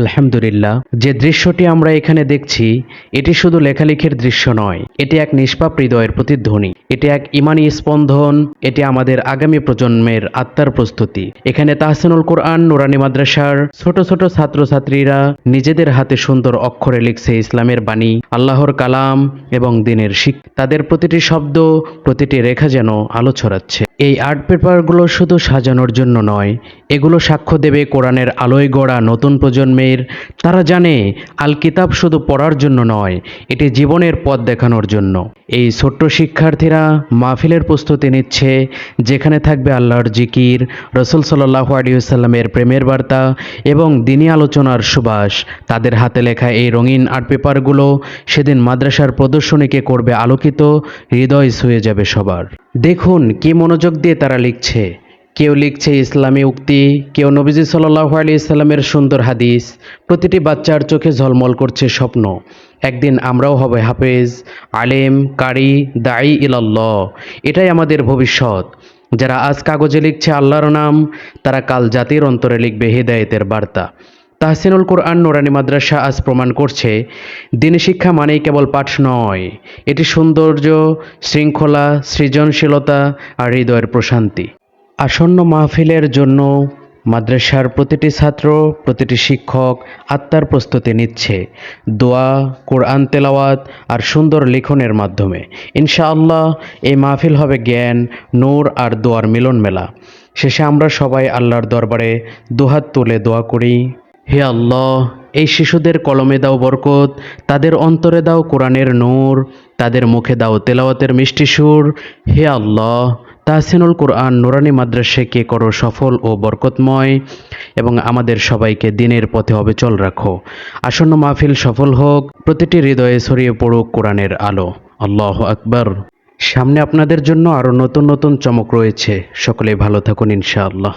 আলহামদুলিল্লাহ, যে দৃশ্যটি আমরা এখানে দেখছি, এটি শুধু লেখালেখির দৃশ্য নয়, এটি এক নিষ্পাপ হৃদয়ের প্রতিধ্বনি। এটি এক ইমানি স্পন্দন, এটি আমাদের আগামী প্রজন্মের আত্মার প্রস্তুতি। এখানে তাহসিনুল কোরআন, নুরানি মাদ্রাসার ছোট ছোট ছাত্রছাত্রীরা নিজেদের হাতে সুন্দর অক্ষরে লিখছে ইসলামের বাণী, আল্লাহর কালাম এবং দিনের শিখ তাদের প্রতিটি শব্দ, প্রতিটি রেখা যেন আলো ছড়াচ্ছে। এই আর্ট পেপারগুলো শুধু সাজানোর জন্য নয়, এগুলো সাক্ষ্য দেবে কোরআনের আলোয় গড়া নতুন প্রজন্মের। তারা জানে, আল কিতাব শুধু পড়ার জন্য নয়, এটি জীবনের পথ দেখানোর জন্য। এই ছোট্ট শিক্ষার্থীরা মাহফিলের প্রস্তুতি নিচ্ছে, যেখানে থাকবে আল্লাহর জিকির, রসুল সাল্লাহ আলিয়াল্লামের প্রেমের বার্তা এবং দিনী আলোচনার সুবাস। তাদের হাতে লেখা এই রঙিন আর্ট পেপারগুলো সেদিন মাদ্রাসার প্রদর্শনীকে করবে আলোকিত, হৃদয় ছুঁয়ে যাবে সবার। দেখুন কি মনোযোগ দিয়ে তারা লিখছে। কেউ লিখছে ইসলামী উক্তি, কেউ নবীজি সাল্লাহ আলি ইসলামের সুন্দর হাদিস। প্রতিটি বাচ্চার চোখে ঝলমল করছে স্বপ্ন। একদিন আমরাও হবে হাফেজ, আলেম, কারি দায়ী ইলাল্লাহ। এটাই আমাদের ভবিষ্যৎ। যারা আজ কাগজে লিখছে আল্লাহর নাম, তারা কাল জাতির অন্তরে লিখবে হেদায়েতের বার্তা। তাহসিনুল কোরআন নোরানি মাদ্রাসা আজ প্রমাণ করছে, দিনী শিক্ষা মানেই কেবল পাঠ নয়, এটি সৌন্দর্য, শৃঙ্খলা, সৃজনশীলতা আর হৃদয়ের প্রশান্তি। আসন্ন মাহফিলের জন্য মাদ্রাসার প্রতিটি ছাত্র, প্রতিটি শিক্ষক আত্মার প্রস্তুতি নিচ্ছে। দোয়া, কোরআন তেলাওয়াত আর সুন্দর লিখনের মাধ্যমে। ইনশাআল্লাহ এই মাহফিল হবে জ্ঞান, নূর আর দোয়ার মিলন মেলা। শেষে আমরা সবাই আল্লাহর দরবারে দুহাত তুলে দোয়া করি। হে আল্লাহ, এই শিশুদের কলমে দাও বরকত, তাদের অন্তরে দাও কোরআনের নূর, তাদের মুখে দাও তেলাওয়াতের মিষ্টি সুর। হে আল্লাহ তাহসিনুল কোরআন নুরানি মাদ্রাসাকে করো সফল ও বরকতময় এবং আমাদের সবাইকে দিনের পথে অবিচল রাখো। আসন্ন মাহফিল সফল হোক, প্রতিটি হৃদয়ে ছড়িয়ে পড়ুক কোরআনের আলো। আল্লাহ আকবর। সামনে আপনাদের জন্য আরও নতুন নতুন চমক রয়েছে। সকলে ভালো থাকুন ইনশাআল্লাহ।